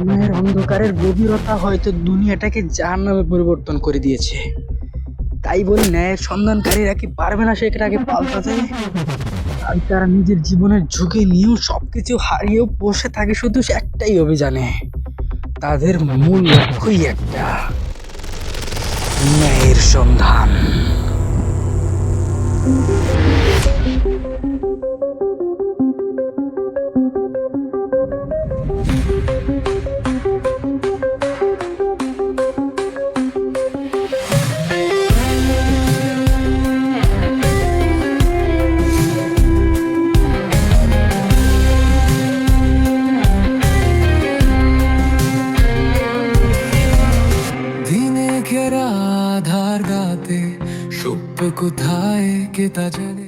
অন্যায়ের অন্ধকারের গভীরতা হয়তো দুনিয়াটাকে যার নামে পরিবর্তন করে দিয়েছে। তাই বলে ন্যায়ের সন্ধানকারীরা কি পারবে না সেটাকে পাল্টাতে? আর তারা নিজের জীবনের ঝুঁকি নিয়েও সবকিছু হারিয়েও বসে থাকে, শুধু একটাই অভিযানে। তাদের মূল লক্ষ্যই একটা। ন্যায়ের সন্ধান। ঘেরা আধার গাতে সুপ্ত কোথায় কে তা জানে?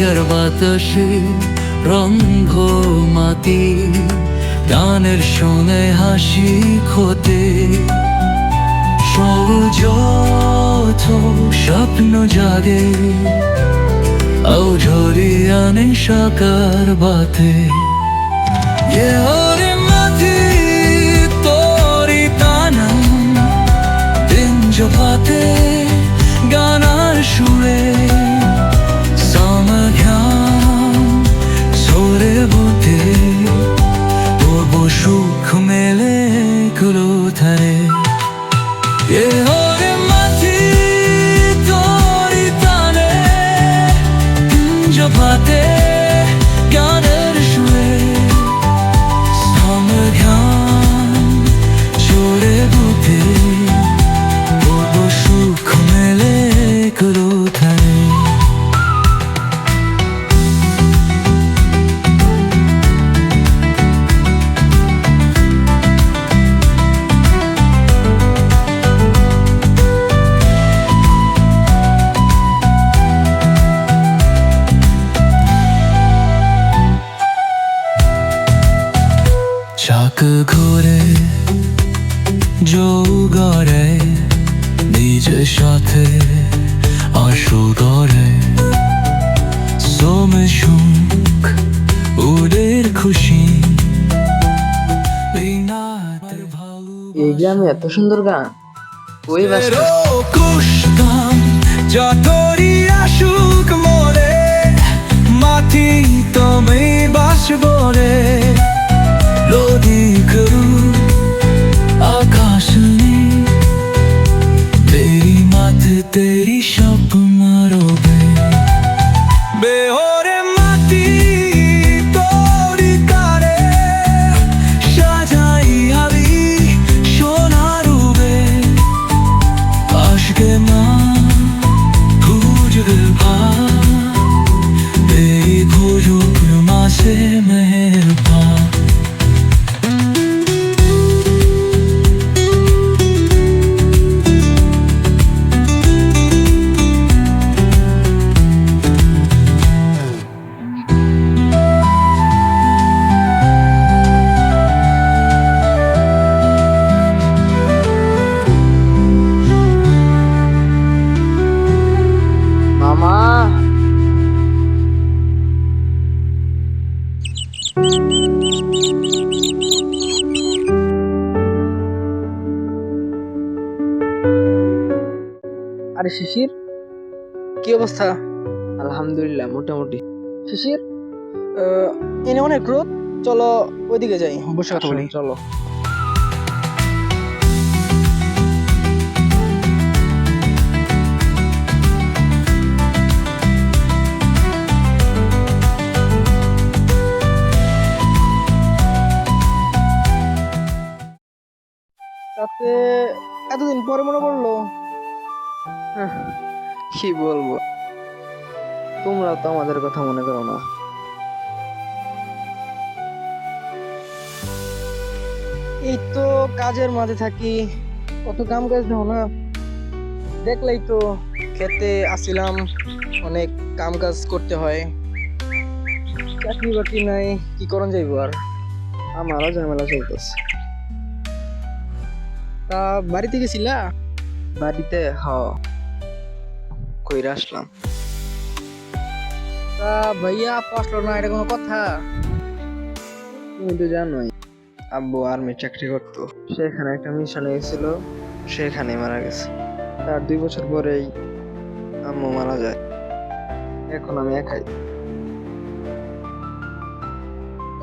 মিথ্যার বাতাসে রন্ধ মাতি গানের সঙ্গে হাসি খোতে। সৌজথ স্বপ্ন জাগে ঝরি আনে সাকার বাতে। তোরি তানা গানার শুনে কুলোথারে এত সুন্দর গান। ওই বাসবরে তুমি বাস বলে লদি করু আকাশ से मैं আরে শিশির? কি অবস্থা? আলহামদুলিল্লাহ মোটামুটি। শিশির? এনে অনেক রোদ। চলো ওইদিকে যাই বসে কথা বলি। চলো। তাতে এতদিন পরে মনে পড়ল? কি বলব? তোমরা তো আমাদের কথা মনে করো না। এই তো কাজের মাঝে থাকি, কত কাম কাজ দাও না। দেখলেই তো খেতে আসিলাম, অনেক কাম কাজ করতে হয়। চাকরি বাকরি নাই, কি করন যাইব আর? আমারও ঝামেলা চলতেছে। তা বাড়িতে গেছিলা? বাড়িতে, হ। কইরা আসলাম। তা ভাইয়া পাসলো না এটা কোনো কথা? তুমি তো জানোই আব্বু আর্মি চাকরি করতো। সেখানে একটা মিশনে গেছিল সেখানে মারা গেছে। তার দুই বছর পরেই আম্মু মারা যায়। এখন আমি একাই।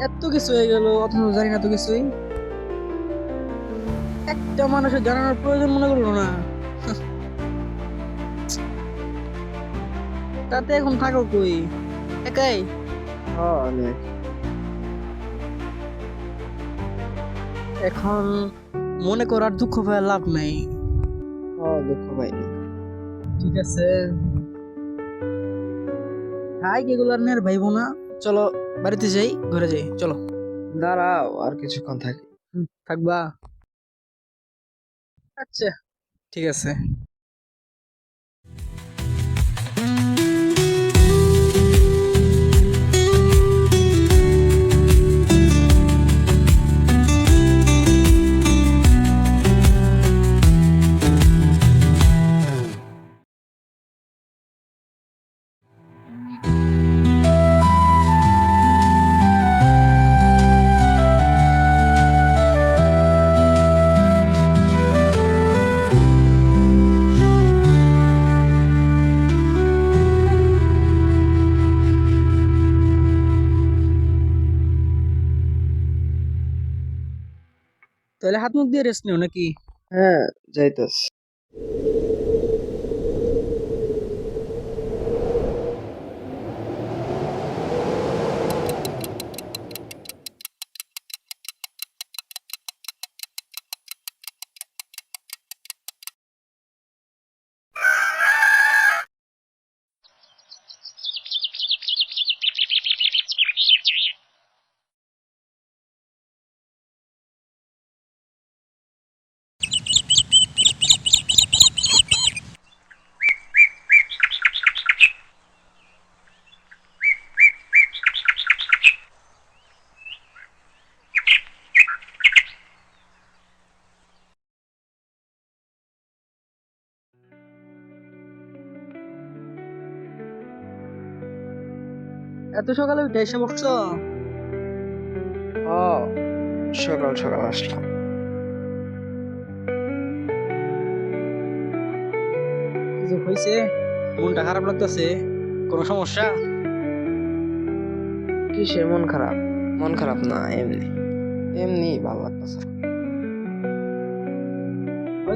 এত কিছু হয়ে গেল অথচ জানি না তো কিছুই। একটা মানুষের জানানোর প্রয়োজন মনে করল না। তাতে এখন থাকো কই? একাই? হ আমি। একাই। এখন মনে করার দুঃখ পাওয়ার লাভ নাই। হ দুঃখ পাইনি ঠিক আছে। হাই এগুলো আর নেয়ার ভাইবো না। চলো বাড়িতে যাই ঘরে যাই চলো। দাঁড়াও আর কিছুক্ষণ থাকি। থাকবা। আচ্ছা ঠিক আছে। হাত মুখ দিয়ে রেস্ট নিও নাকি? হ্যাঁ যাইতেস এত সকালে উঠে এসে বসছো? হ সকাল সকাল আসলাম। কিছু হয়েছে মনটা খারাপ লাগতেছে। কোনো সমস্যা? কিসের মন খারাপ? মন খারাপ না এমনি। এমনি ভালো লাগতেছে।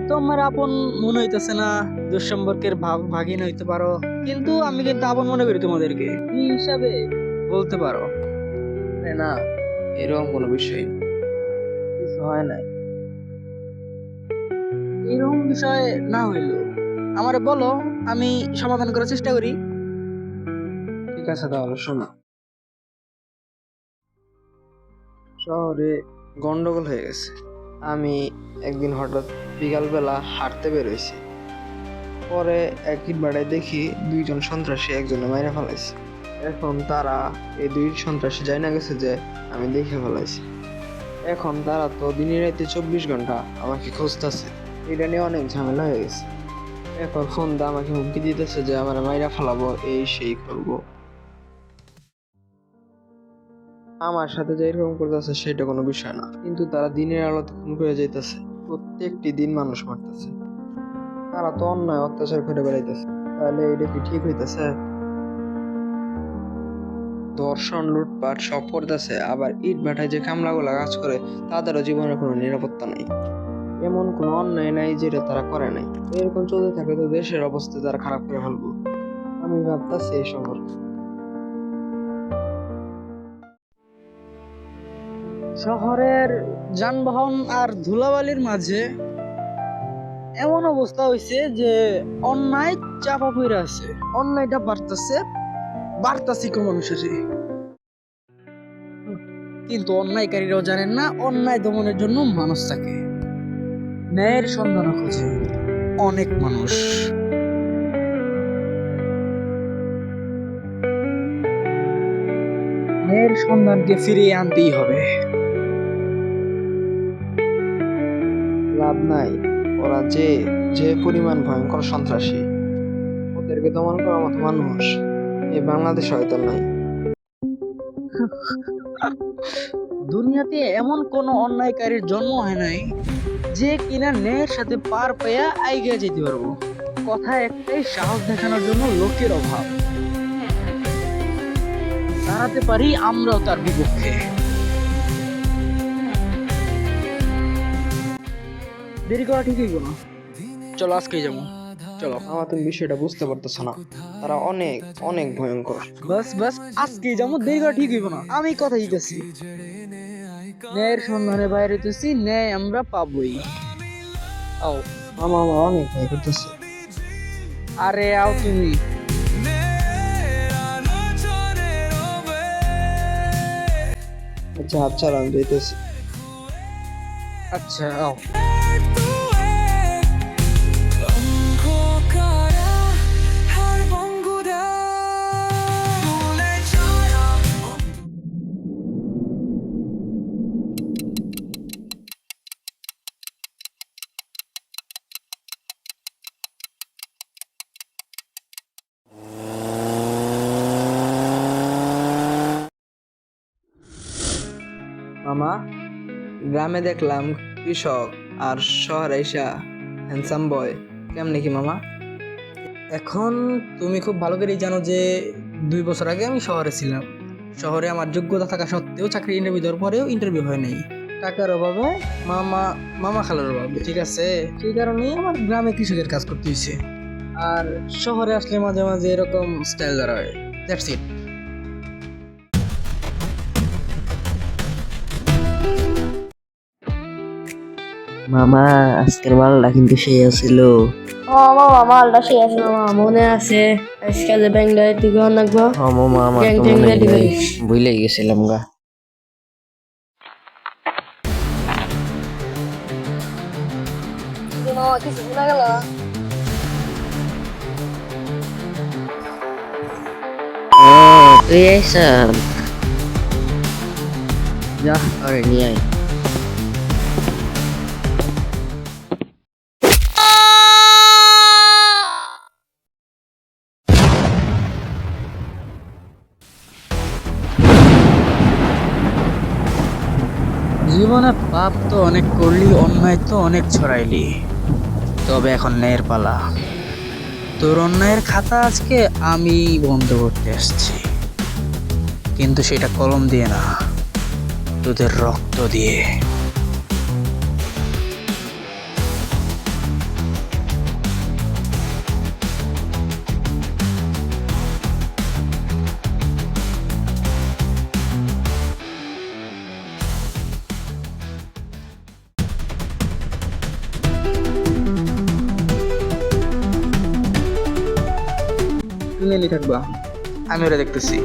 হয়তো আমার আপন মনে হইতেছে না দুঃসম্পর্কের ভাগ ভাগিন হইতে পারো। কিন্তু আমি কিন্তু আপন মনে করি তোমাদেরকে। এই হিসাবে? বলতে পারো। না এরকম কোনো বিষয়। কিছু হয় নাই। এরকম বিষয় না হইল আমারে বলো আমি সমাধান করার চেষ্টা করি। ঠিক আছে তাহলে শোনো। শহরে গন্ডগোল হয়ে গেছে। আমি একদিন হঠাৎ বিকালবেলা হাঁটতে বেরোইছি। পরে একই বাড়ায় দেখি দুইজন সন্ত্রাসী একজনে মাইরা ফেলাইছে। এখন তারা এই দুই সন্ত্রাসী যাই না গেছে যে আমি দেখে ফেলাইছি। এখন তারা তো দিনে রাতে চব্বিশ ঘণ্টা আমাকে খুঁজতেছে। এটা নিয়ে অনেক ঝামেলা হয়ে গেছে। এখন ফোন আমাকে হুমকি দিতেছে যে আমার মাইরা ফেলাবো, এই সেই করব। আমার সাথে যে এরকম করতেছে, সেটা কোনো বিষয় না। কিন্তু তারা দিনের আলোতে খুন করে যাইতেছে। প্রত্যেকটি দিন মানুষ মারতেছে। তারা তো অন্যায়, অত্যাচার করে বেড়াইতেছে। তাহলে এটা কি ঠিক হইতেছে? ধর্ষণ, লুটপাট সব করতেছে। আবার ইট ভাটায় যে কামলাগুলা কাজ করে, তাদেরও জীবনের কোনো নিরাপত্তা নেই। এমন কোনো অন্যায় নাই যেটা তারা করে নাই। এরকম চলতে থাকলে তো দেশের অবস্থা তারা খারাপ করে ফেলব। আমি ভাবতেছি এই সম্পর্কে। শহরের যানবাহন আর ধুলাবালির মাঝে এমন অবস্থা হয়েছে যে অন্যায় চাপা পড়ে আছে। অন্যায়টা বাড়তেছে, বাড়তাছে মানুষের কিন্তু অন্যায়কারীরাও জানেন না, অন্যায় দমনের জন্য মানুষ থাকে। ন্যায়ের সন্ধান খোঁজে অনেক মানুষ। ন্যায়ের সন্ধানকে ফিরিয়ে আনতেই হবে। নাই। ওরা যে যে পরিমাণ ভয়ঙ্কর সন্ত্রাসী, ওদেরকে দমন করার মতো মানুষ এই বাংলাদেশে হয়তো নাই। দুনিয়াতে এমন কোনো অন্যায়কারীর জন্ম হয় নাই যে কিনা ন্যায়ের সাথে পার পেয়ে আইগিয়ে যেতে পারব। কথা একটাই, সাহস দেখানোর জন্য লোকের অভাব। দাঁড়াতে পারি আমরাও তার বিপক্ষে। দেরি করা ঠিকই কোনো চলো আজকেই যাব। চলো। আমার তুমি বিষয়টা বুঝতে পারতেছো না। তারা অনেক অনেক ভয়ঙ্কর। বাস বাস আজকেই যাব দেরি করা ঠিক হইব না। আমি কথা দিতেছি ন্যায়ের সন্ধানে বাইরে হইতেছি ন্যায় আমরা পাবোই। আও। আমার আমার অনেক ভয় করতেছে। আরে আও তুমি। আচ্ছা আচ্ছা আমি যেতেছি আচ্ছা আও। মামা গ্রামে দেখলাম কৃষক আর শহরে এসা হ্যান্ডসাম বয় কেমনে কি মামা? এখন তুমি খুব ভালো করেই জানো যে দুই বছর আগে আমি শহরে ছিলাম। শহরে আমার যোগ্যতা থাকা সত্ত্বেও চাকরি ইন্টারভিউ দেওয়ার পরেও ইন্টারভিউ হয় নাই। টাকার অভাবে মামা মামা খালার অভাবে। ঠিক আছে সেই কারণেই আমার গ্রামে কৃষকের কাজ করতে হয়েছে আর শহরে আসলে মাঝে মাঝে এরকম স্টাইল ধরা হয়। দ্যাটস ইট মামা আজকের মালটা কিন্তু সেই আছিল। ও মামা মালটা সেই আছে মামা মনে আছে আজকাল ব্যাংলায় তুই গহন রাখব ও মামা আমার তো মনে নেই। ভুলে গেছিলাম গা। মামা কিছু শোনা গেল? তুই আইসান যা আরে নিয়ে আয়। জীবনে পাপ তো অনেক করলি, অন্যায় তো অনেক ছড়াইলি। তবে এখন ন্যায়ের পালা। তোর অন্যায়ের খাতা আজকে আমি বন্ধ করতে আসছি। কিন্তু সেটা কলম দিয়ে না, তোদের রক্ত দিয়ে। তুমি এলি থাকবা। আমি ওরা দেখতেছি।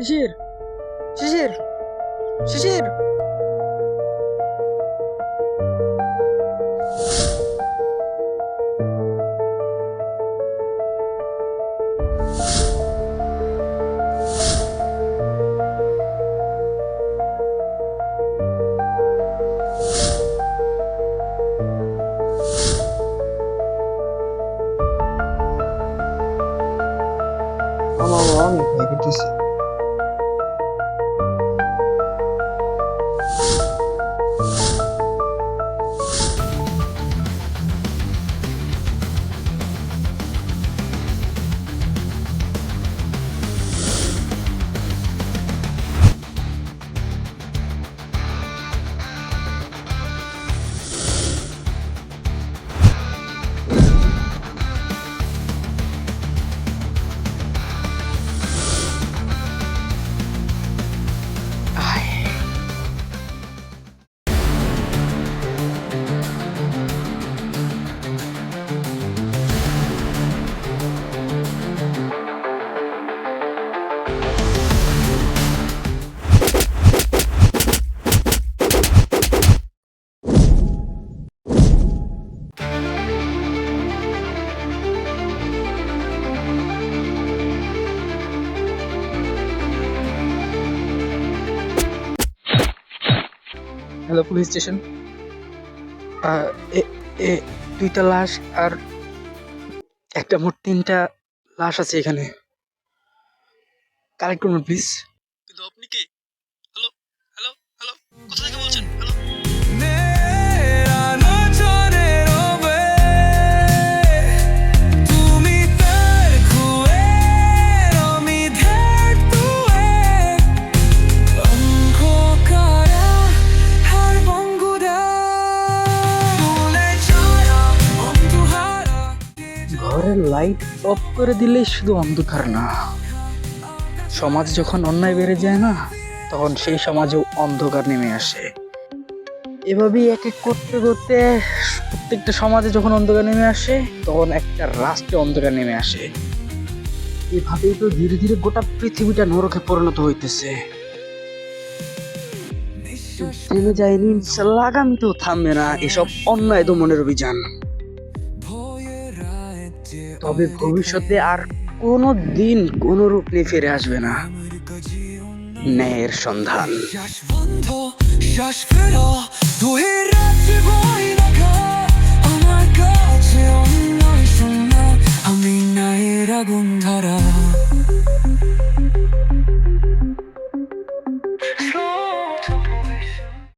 Shishir Shishir Shishir hello police station দুইটা লাশ আর একটা মোট তিনটা লাশ আছে এখানে। কালেক্ট করুন প্লিজ কিন্তু আপনি কি? হ্যালো হ্যালো হ্যালো কোথা থেকে বলছেন? হ্যালো লাইট অফ করে দিলেই শুধু অন্ধকার না। সমাজ যখন অন্যায় বেড়ে যায় না, তখন সেই সমাজেও অন্ধকার নেমে আসে। এভাবেই এক এক করতে করতে প্রত্যেকটা সমাজে যখন অন্ধকার নেমে আসে, তখন একটা রাষ্ট্রে অন্ধকার নেমে আসে। এভাবেই তো ধীরে ধীরে গোটা পৃথিবীটা নরকে পরিণত হইতেছে। থেমে যায়নি, ইনশাল্লাহ আগামীতেও থামবে না এসব অন্যায় দমনের অভিযান। তবে ভবিষ্যতে আর কোনো দিন কোনো রূপ নিয়ে ফিরে আসবে না। ন্যায়ের সন্ধান। শ্বাস ফেলো বই দেখা আমার কাছে অন্য শোনা আমি নায়ের আগুন ধারা।